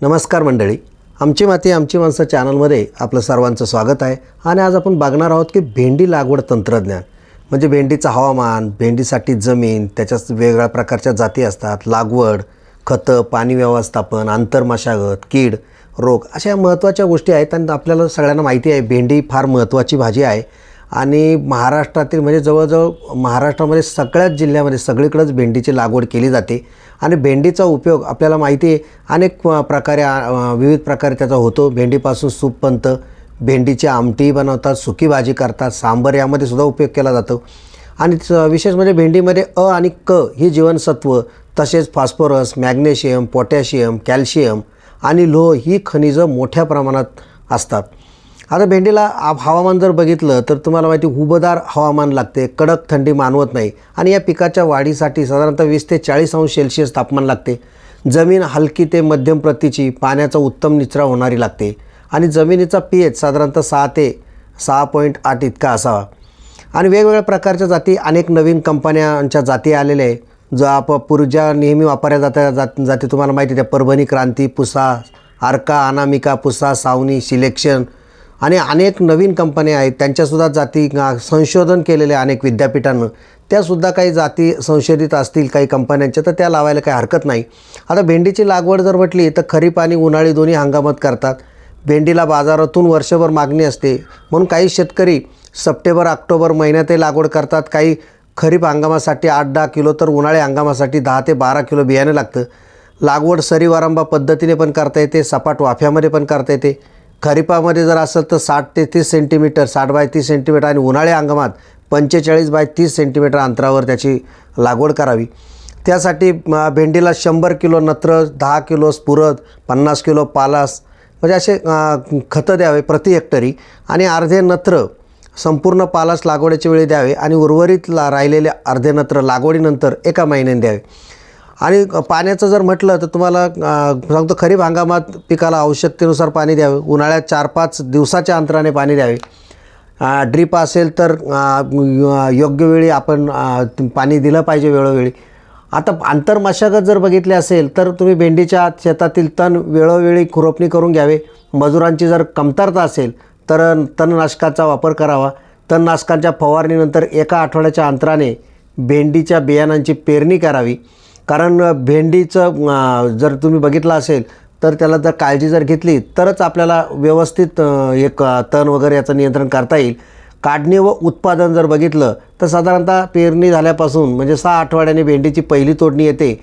नमस्कार मंडळी. आमची माती आमची माणसं चॅनलमध्ये आपलं सर्वांचं स्वागत आहे. आणि आज आपण बघणार आहोत की भेंडी लागवड तंत्रज्ञान म्हणजे भेंडीचं हवामान भेंडीसाठी जमीन त्याच्यात वेगळ्या प्रकारच्या जाती असतात लागवड खतं पाणी व्यवस्थापन आंतरमशागत कीड रोग अशा महत्त्वाच्या गोष्टी आहेत. आणि आपल्याला सगळ्यांना माहिती आहे भेंडी फार महत्त्वाची भाजी आहे. आणि महाराष्ट्रातील म्हणजे जवळजवळ महाराष्ट्रामध्ये सगळ्याच जिल्ह्यामध्ये सगळीकडंच भेंडीची लागवड केली जाते. आणि भेंडीचा उपयोग आपल्याला माहिती आहे अनेक प्रकारे विविध प्रकारे त्याचा होतो. भेंडीपासून सूप बनतं भेंडीची आमटी बनवतात सुकी भाजी करतात सांबर यामध्ये सुद्धा उपयोग केला जातो. आणि विशेष म्हणजे भेंडीमध्ये अ आणि क ही जीवनसत्व तसेच फॉस्फरस मॅग्नेशियम पोटॅशियम कॅल्शियम आणि लोह ही खनिजं मोठ्या प्रमाणात असतात. आता भेंडीला आप हवामान जर बघितलं तर तुम्हाला माहिती उबदार हवामान लागते कडक थंडी मानवत नाही आणि या पिकाच्या वाढीसाठी साधारणतः वीस ते चाळीस अंश सेल्सिअस तापमान लागते. जमीन हलकी ते मध्यम प्रतीची पाण्याचा उत्तम निचरा होणारी लागते आणि जमिनीचा पी एच साधारणतः सहा ते सहा पॉईंट आठ इतका असावा. आणि वेगवेगळ्या प्रकारच्या जाती अनेक नवीन कंपन्यांच्या जाती आलेल्या आहे जो आप पूर्जा नेहमी वापरल्या जात्या जात जाती तुम्हाला माहिती आहे त्या परभणी क्रांती पुसा आर्का अनामिका पुसा सावनी सिलेक्शन आणि अनेक नवीन कंपन्या आहेत त्यांच्यासुद्धा जाती संशोधन केलेले अनेक विद्यापीठांनं. त्यासुद्धा काही जाती संशोधित असतील काही कंपन्यांच्या तर त्या लावायला काही हरकत नाही. आता भेंडीची लागवड जर म्हटली तर खरीप आणि उन्हाळी दोन्ही हंगामात करतात. भेंडीला बाजारातून वर्षभर मागणी असते. म्हणून काही शेतकरी सप्टेंबर ऑक्टोबर महिन्यातही लागवड करतात. काही खरीप हंगामासाठी आठ दहा किलो तर उन्हाळी हंगामासाठी दहा ते बारा किलो बियाणं लागतं. लागवड सरीवारंबा पद्धतीने पण करता येते सपाट वाफ्यामध्ये पण करता येते. खरीपामध्ये जर असेल तर साठ ते तीस सेंटीमीटर साठ बाय तीस सेंटीमीटर आणि उन्हाळी हंगामात पंचेचाळीस बाय तीस सेंटीमीटर अंतरावर त्याची लागवड करावी. त्यासाठी भेंडीला शंभर किलो नत्र दहा किलो स्फुरद पन्नास किलो पालास म्हणजे असे खतं द्यावे प्रति हेक्टरी आणि अर्धे नत्र संपूर्ण पालास लागवडीच्या वेळी द्यावे आणि उर्वरित ला राहिलेले अर्धे नत्र लागवडीनंतर एका महिन्याने द्यावे. आणि पाण्याचं जर म्हटलं तर तुम्हाला सांगतो खरीप हंगामात पिकाला आवश्यकतेनुसार पाणी द्यावे. उन्हाळ्यात चार पाच दिवसाच्या अंतराने पाणी द्यावे. ड्रीप असेल तर योग्य वेळी आपण पाणी दिलं पाहिजे वेळोवेळी. आता आंतरमशागत जर बघितली असेल तर तुम्ही भेंडीच्या शेतातील तण वेळोवेळी खुरपणी करून घ्यावे. मजुरांची जर कमतरता असेल तर तणनाशकाचा वापर करावा. तणनाशकांच्या फवारणीनंतर एका आठवड्याच्या अंतराने भेंडीच्या बियाणांची पेरणी करावी. कारण भेंडीचं जर तुम्ही बघितलं असेल तर त्याला जर काळजी जर घेतली तरच आपल्याला व्यवस्थित एक तण वगैरे याचं नियंत्रण करता येईल. काढणी व उत्पादन जर बघितलं तर साधारणतः पेरणी झाल्यापासून म्हणजे सहा आठवड्याने भेंडीची पहिली तोडणी येते.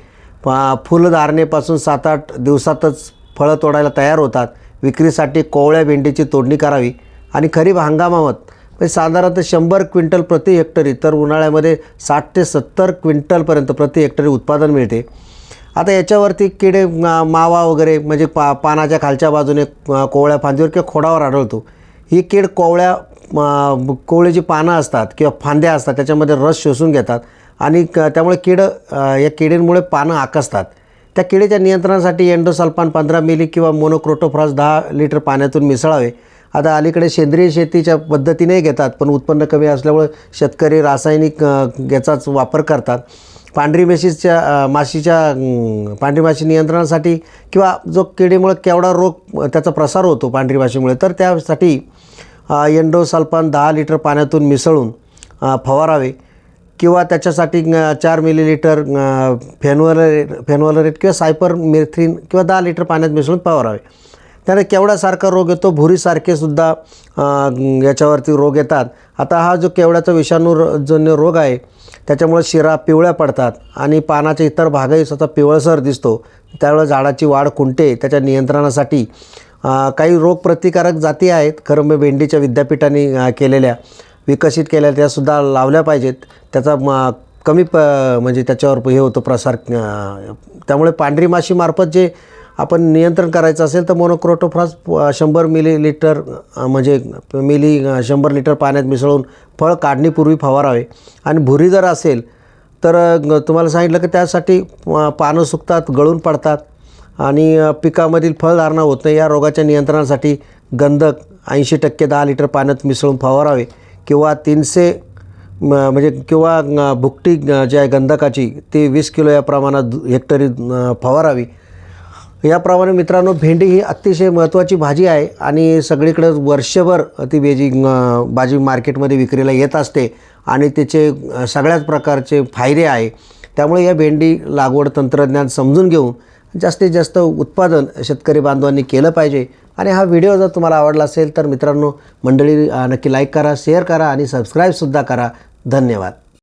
फुलधारणेपासून सात आठ दिवसातच फळं तोडायला तयार होतात. विक्रीसाठी कोवळ्या भेंडीची तोडणी करावी. आणि खरीप हंगामात म्हणजे साधारणतः शंभर क्विंटल प्रति हेक्टरी तर उन्हाळ्यामध्ये साठ ते सत्तर क्विंटलपर्यंत प्रति हेक्टरी उत्पादन मिळते. आता याच्यावरती किडे मावा वगैरे म्हणजे पा पानाच्या खालच्या बाजूने कोवळ्या फांदीवर किंवा खोडावर आढळतो. ही कीड कोवळ्या कोवळ्याची पानं असतात किंवा फांद्या असतात त्याच्यामध्ये रस शोषून घेतात आणि क त्यामुळे कीड या किडींमुळे पानं आकसतात. त्या किडीच्या नियंत्रणासाठी एंडोसल्फान पंधरा मिली किंवा मोनोक्रोटोफ्रॉस दहा लिटर पाण्यातून मिसळावे. आता अलीकडे सेंद्रिय शेतीच्या पद्धतीने घेतात पण उत्पन्न कमी असल्यामुळे शेतकरी रासायनिक याचाच वापर करतात. पांढरी मेशीच्या माशीच्या पांढरी माशी नियंत्रणासाठी किंवा जो किडीमुळे केवढा रोग त्याचा प्रसार होतो पांढरी माशीमुळे तर त्यासाठी अ, एंडोसल्फान दहा लिटर पाण्यातून मिसळून फवारावे किंवा त्याच्यासाठी चार मिलीलिटर फेनवलरेट फेनवलरेट किंवा सायपर मेथ्रीन किंवा दहा लिटर पाण्यात मिसळून फवारावे. त्याने केवड्यासारखा रोग येतो भुरीसारखे सुद्धा याच्यावरती रोग येतात. आता हा जो केवड्याचा विषाणूजन्य रोग आहे त्याच्यामुळे शिरा पिवळ्या पडतात आणि पानाचे इतर भागही स्वतः पिवळसर दिसतो. त्यावेळेस झाडाची वाढ खुंटते त्याच्या नियंत्रणासाठी. काही रोगप्रतिकारक जाती आहेत खरं मी भेंडीच्या विद्यापीठाने केलेल्या विकसित केल्या त्यासुद्धा लावल्या पाहिजेत. त्याचा म कमी प म्हणजे त्याच्यावर हे होतो प्रसार त्यामुळे पांढरी माशीमार्फत जे आपण नियंत्रण करायचं असेल तर मोनोक्रोटोफ्रास शंभर मिली लिटर म्हणजे मिली शंभर लिटर पाण्यात मिसळून फळ काढणीपूर्वी फवारावे. आणि भुरी जर असेल तर तुम्हाला सांगितलं की त्यासाठी पानं सुकतात गळून पडतात आणि पिकामधील फळधारणा होत नाही. या रोगाच्या नियंत्रणासाठी गंधक ऐंशी टक्के दहा लिटर पाण्यात मिसळून फवारावे किंवा तीनशे म्हणजे किंवा भुकटी जी आहे गंधकाची ती वीस किलो या प्रमाणात हेक्टरी फवारावी. याप्रमाणे मित्रांनो भेंडी ही अतिशय महत्त्वाची भाजी आहे आणि सगळीकडं वर्षभर ती भेजी भाजी मार्केटमध्ये विक्रीला येत असते आणि त्याचे सगळ्याच प्रकारचे फायदे आहे. त्यामुळे या भेंडी लागवड तंत्रज्ञान समजून घेऊन जास्तीत जास्त उत्पादन शेतकरी बांधवांनी केलं पाहिजे. आणि हा व्हिडिओ जर तुम्हाला आवडला असेल तर मित्रांनो मंडळी नक्की लाईक करा शेअर करा आणि सबस्क्राईबसुद्धा करा. धन्यवाद.